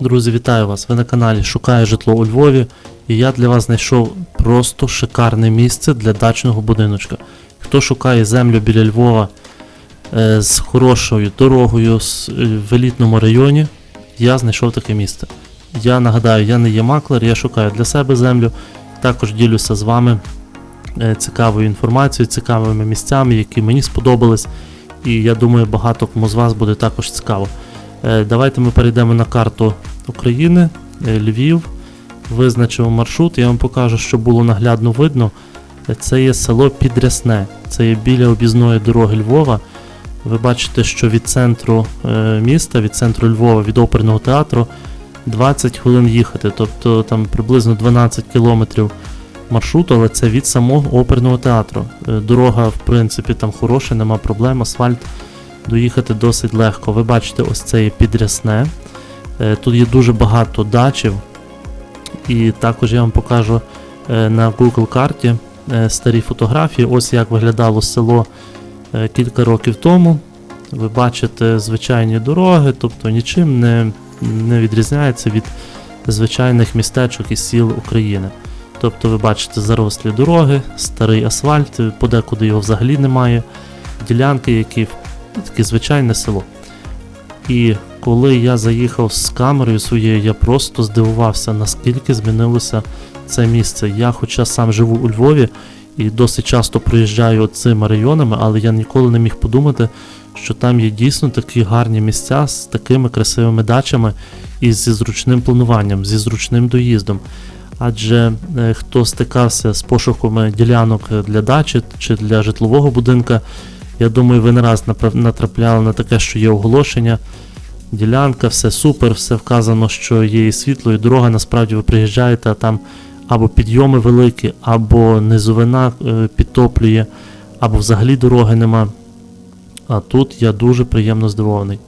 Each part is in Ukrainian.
Друзі, вітаю вас! Ви на каналі Шукаю житло у Львові. І я для вас знайшов просто шикарне місце для дачного будиночка. Хто шукає землю біля Львова е, з хорошою дорогою е, в елітному районі, я знайшов таке місце. Я нагадаю, я не є маклер, я шукаю для себе землю. Також ділюся з вами е, цікавою інформацією, цікавими місцями, які мені сподобались. І я думаю, багато кому з вас буде також цікаво. Е, Давайте ми перейдемо на карту України, е, Львів, визначимо маршрут. Я вам покажу, що було наглядно видно. Е, Це є село Підрясне, це є біля об'їзної дороги Львова. Ви бачите, що від центру міста, від центру Львова, від оперного театру 20 хвилин їхати, тобто там приблизно 12 кілометрів маршруту, але це від самого оперного театру. Дорога, в принципі, там хороша, нема проблем, асфальт доїхати досить легко. Ви бачите, ось це є підрясне. Е, Тут є дуже багато дачів. І також я вам покажу е, на Google карті е, старі фотографії. Ось як виглядало село кілька років тому. Ви бачите звичайні дороги, тобто нічим не, не відрізняється від звичайних містечок і сіл України. Тобто ви бачите зарослі дороги, старий асфальт, подекуди його взагалі немає, ділянки, які таке звичайне село. І коли я заїхав з камерою своєю, я просто здивувався, наскільки змінилося це місце. Я, хоча сам живу у Львові і досить часто проїжджаю цими районами, але я ніколи не міг подумати, що там є дійсно такі гарні місця з такими красивими дачами і зі зручним плануванням, зі зручним доїздом. Адже е, хто стикався з пошуками ділянок для дачі чи для житлового будинка, я думаю, ви не раз натрапляли на таке, що є оголошення. Ділянка, все супер, все вказано, що є і світло, і дорога. Насправді ви приїжджаєте, а там або підйоми великі, або низовина е, підтоплює, або взагалі дороги нема. А тут я дуже приємно здивований.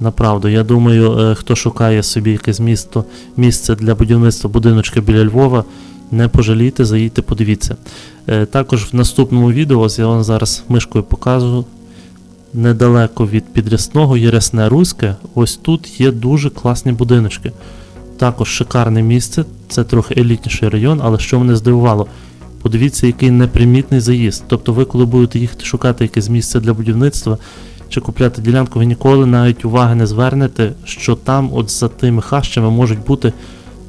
Направду, я думаю, е, хто шукає собі якесь місто, місце для будівництва будиночка біля Львова, не пожалійте, заїдьте, подивіться. Е, Також в наступному відео, я вам зараз мишкою покажу, недалеко від підрясного є Рясне Руське. Ось тут є дуже класні будиночки. Також шикарне місце, це трохи елітніший район, але що мене здивувало, подивіться, який непримітний заїзд. Тобто ви, коли будете їхати шукати якесь місце для будівництва чи купляти ділянку, ви ніколи навіть уваги не звернете, що там, от за тими хащами, можуть бути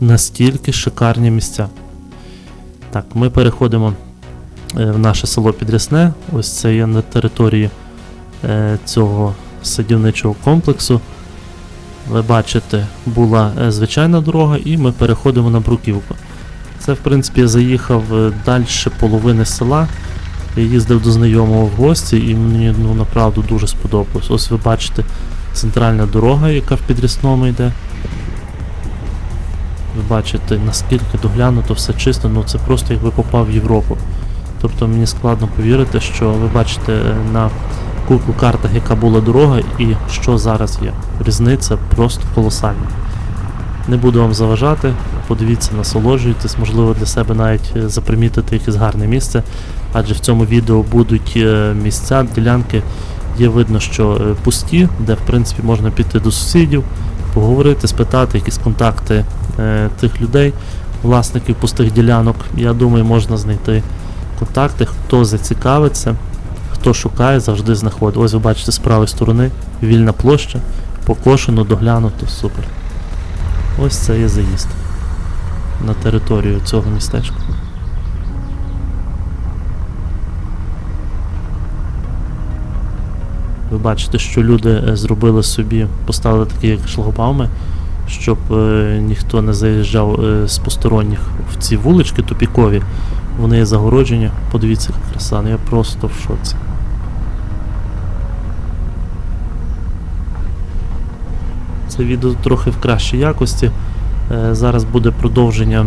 настільки шикарні місця. Так, ми переходимо е, в наше село Підрясне. Ось це є на території е, цього садівничого комплексу. Ви бачите, була е, звичайна дорога, і ми переходимо на бруківку. Це, в принципі, я заїхав далі половини села. Я їздив до знайомого в гості, і мені ну, направду дуже сподобалось. Ось ви бачите центральна дорога, яка в підрісному йде. Ви бачите, наскільки доглянуто все чисто, ну це просто якби попав в Європу. Тобто мені складно повірити, що ви бачите на Google картах, яка була дорога і що зараз є. Різниця просто колосальна. Не буду вам заважати, подивіться, насолоджуйтесь, можливо, для себе навіть е, запримітити якесь гарне місце, адже в цьому відео будуть е, місця, ділянки, є видно, що е, пусті, де в принципі можна піти до сусідів, поговорити, спитати якісь контакти е, тих людей, власників пустих ділянок. Я думаю, можна знайти контакти, хто зацікавиться, хто шукає, завжди знаходить. Ось ви бачите з правої сторони вільна площа, покошено, доглянуто, супер. Ось це є заїзд на територію цього містечка. Ви бачите, що люди е, зробили собі, поставили такі як шлагбауми, щоб е, ніхто не заїжджав е, з посторонніх в ці вулички тупікові. Вони є загороджені. Подивіться, яка краса, ну я просто в шоці. Це відео трохи в кращій якості. Зараз буде продовження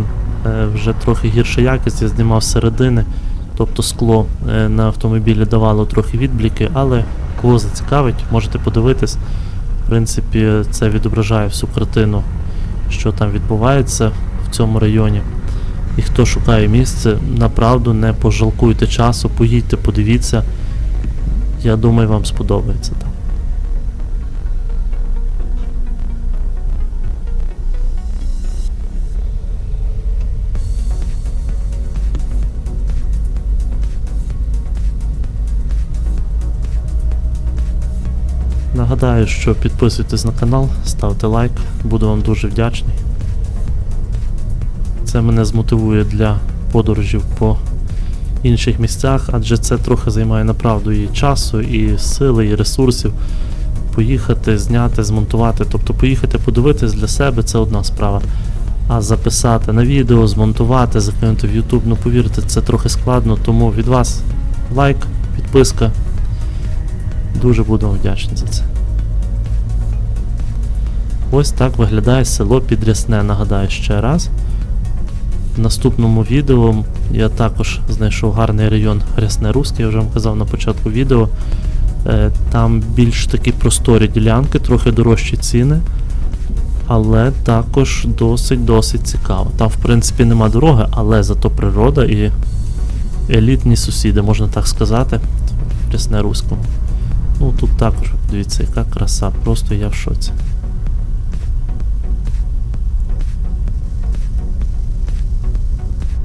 вже трохи гірша якість. Я знімав середини, тобто скло на автомобілі давало трохи відбліки, але кого зацікавить, можете подивитись. В принципі, це відображає всю картину, що там відбувається в цьому районі. І хто шукає місце, направду не пожалкуйте часу, поїдьте, подивіться. Я думаю, вам сподобається там. Нагадаю, що підписуйтесь на канал, ставте лайк, буду вам дуже вдячний. Це мене змотивує для подорожів по інших місцях, адже це трохи займає направду і часу, і сили, і ресурсів. Поїхати, зняти, змонтувати. Тобто поїхати подивитись для себе це одна справа. А записати на відео, змонтувати, закинути в YouTube, ну повірте, це трохи складно, тому від вас лайк, підписка. Дуже буду вам вдячний за це. Ось так виглядає село Підрясне, нагадаю ще раз. В наступному відео я також знайшов гарний район Рясне Руське, я вже вам казав на початку відео. Е, Там більш такі просторі ділянки, трохи дорожчі ціни, але також досить-досить цікаво. Там, в принципі, нема дороги, але зато природа і елітні сусіди, можна так сказати, в Рясне Руському. Ну тут також, дивіться, яка краса, просто я в шоці.